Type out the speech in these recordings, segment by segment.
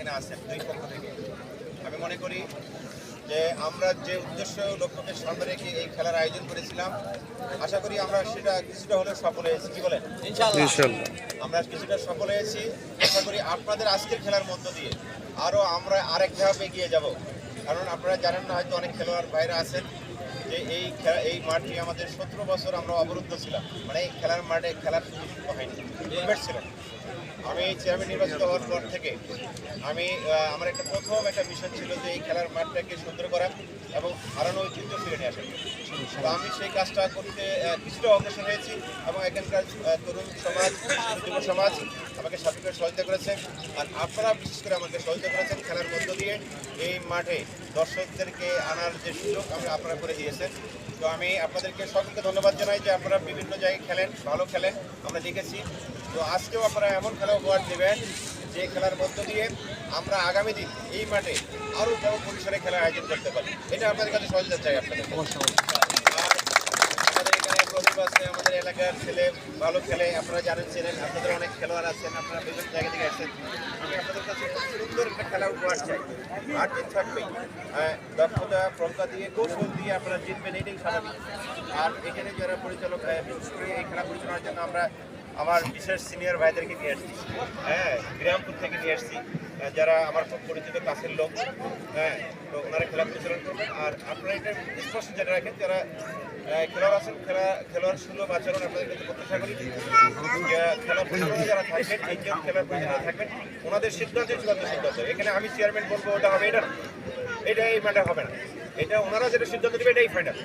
এখানে আসেন দুই পক্ষ থেকে। আমি মনে করি যে আমরা যে উদ্দেশ্য লক্ষ্যকে সামনে রেখে এই খেলার আয়োজন করেছিলাম আশা করি আমরা সেটা কিছুটা হলেও সফল হয়েছি। কি বলেন? আমরা কিছুটা সফল হয়েছি। আশা করি আপনাদের আজকের খেলার মধ্য দিয়ে আরও আমরা আরেক ধাপ এগিয়ে যাব। কারণ আপনারা জানেন না হয়তো অনেক খেলোয়াড় বাইরে আছেন। যে এই খেলা, এই মাঠটি আমাদের সতেরো বছর আমরা অবরুদ্ধ ছিলাম। মানে এই খেলার মাঠে খেলার সুযোগ হয়নি। ছিল। আমি চেয়ারম্যান নির্বাচিত হওয়ার পর থেকে আমি আমার একটা প্রথম একটা মিশন ছিল যে এই খেলার মাঠটাকে সুন্দর করা এবং হারানো ঐতিহ্য ফিরে নিয়ে আসা। তো আমি সেই কাজটা করতে কিছুটা অগ্রসর হয়েছি এবং এখানকার তরুণ সমাজ, যুব সমাজ আমাকে করে সহযোগিতা করেছে। আর আপনারা বিশেষ করে আমাকে সহযোগিতা করেছেন খেলার মধ্য দিয়ে এই মাঠে। দর্শকদেরকে আনার যে সুযোগ আমরা আপনারা করে দিয়েছেন। তো আমি আপনাদেরকে সকলকে ধন্যবাদ জানাই যে আপনারা বিভিন্ন জায়গায় খেলেন, ভালো খেলেন, আমরা দেখেছি। তো আজকেও আপনারা এমন খেলা উপহার দেবেন যে খেলার মধ্য দিয়ে আমরা আগামী দিন এই মাঠে আরও বড় পরিসরে খেলার আয়োজন করতে পারি। এটা আপনাদের কাছে সহযোগিতা চাই আপনাদের আর আমাদের এখানে প্রদীপ আছে আমাদের এলাকার ছেলে ভালো খেলে আপনারা জানেন ছিলেন আপনাদের অনেক খেলোয়াড় আছেন আপনারা বিভিন্ন জায়গা থেকে আসছেন। আমি আপনাদের কাছে সুন্দর একটা খেলা উপহার চাই। আর জিত থাকবেই হ্যাঁ, দক্ষতা প্রজ্ঞা দিয়ে কৌশল দিয়ে আপনারা জিতবেন এটাই স্বাভাবিক। আর এখানে যারা পরিচালক বিশেষ করে এই খেলা পরিচালনার জন্য আমরা আমার বিশেষ সিনিয়র ভাইদেরকে নিয়ে আসছি হ্যাঁ বিরামপুর থেকে নিয়ে আসছি যারা আমার খুব পরিচিত কাছের লোক। হ্যাঁ তো ওনারা খেলা পরিচালনা করবেন আর আপনারা এটা স্পষ্ট জেনে রাখেন, যারা খেলোয়াড় আছেন, খেলা, খেলোয়াড় সুলভ আচরণ আপনাদের কাছে প্রত্যাশা করি খেলা পরিচালনা যারা থাকবেন তিনজন খেলার পরিচালনা থাকবেন, ওনাদের সিদ্ধান্ত চূড়ান্ত সিদ্ধান্ত এখানে আমি চেয়ারম্যান বলব, ওটা হবে, এটা। এটা এই ম্যাটার হবে না। এটা ওনারা যেটা সিদ্ধান্ত দেবে, এটাই ফাইনাল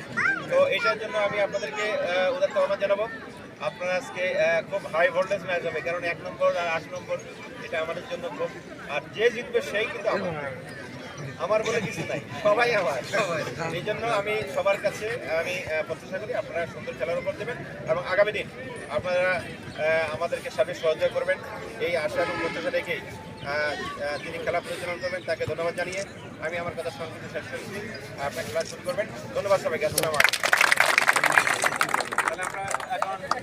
তো এটার জন্য আমি আপনাদেরকে উদাত্ত আহ্বান জানাব। আপনারা আজকে খুব হাই ভোল্টেজ ম্যাচ হবে কারণ এক নম্বর আর আট নম্বর এটা আমাদের জন্য খুব আর যে জিতবে সেই কিন্তু আমার। বলে কিছু নাই, সবাই আমার। এই জন্য আমি সবার কাছে, আমি প্রত্যাশা করি আপনারা সুন্দর খেলার উপর দেবেন এবং আগামী দিন আপনারা আমাদেরকে সাথে সহযোগ করবেন। এই আশা এবং প্রত্যাশা রেখেই তিনি খেলা পরিচালনা করবেন তাকে ধন্যবাদ জানিয়ে আমি আমার কথা সংক্ষিপ্ত শেষ করছি। আপনার খেলা শুরু করবেন। ধন্যবাদ সবাইকে, আসসালাম তাহলে আমরা এখন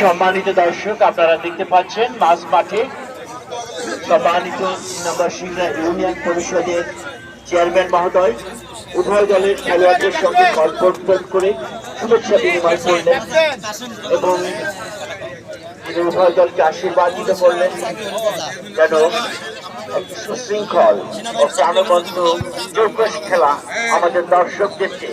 সম্মানিত দর্শক, আপনারা দেখতে পাচ্ছেন মাঝ মাঠে সম্মানিত নাম্বার সিংড়া ইউনিয়ন পরিষদের চেয়ারম্যান মহোদয়, উভয় দলের খেলোয়াড়দের সঙ্গে কল্পন করে শুভেচ্ছা বিনিময় করলেন এবং তিনি উভয় দলকে আশীর্বাদ দিতে করলেন যেন সুশৃঙ্খল ও প্রাণবন্ধ খেলা আমাদের দর্শকদেরকে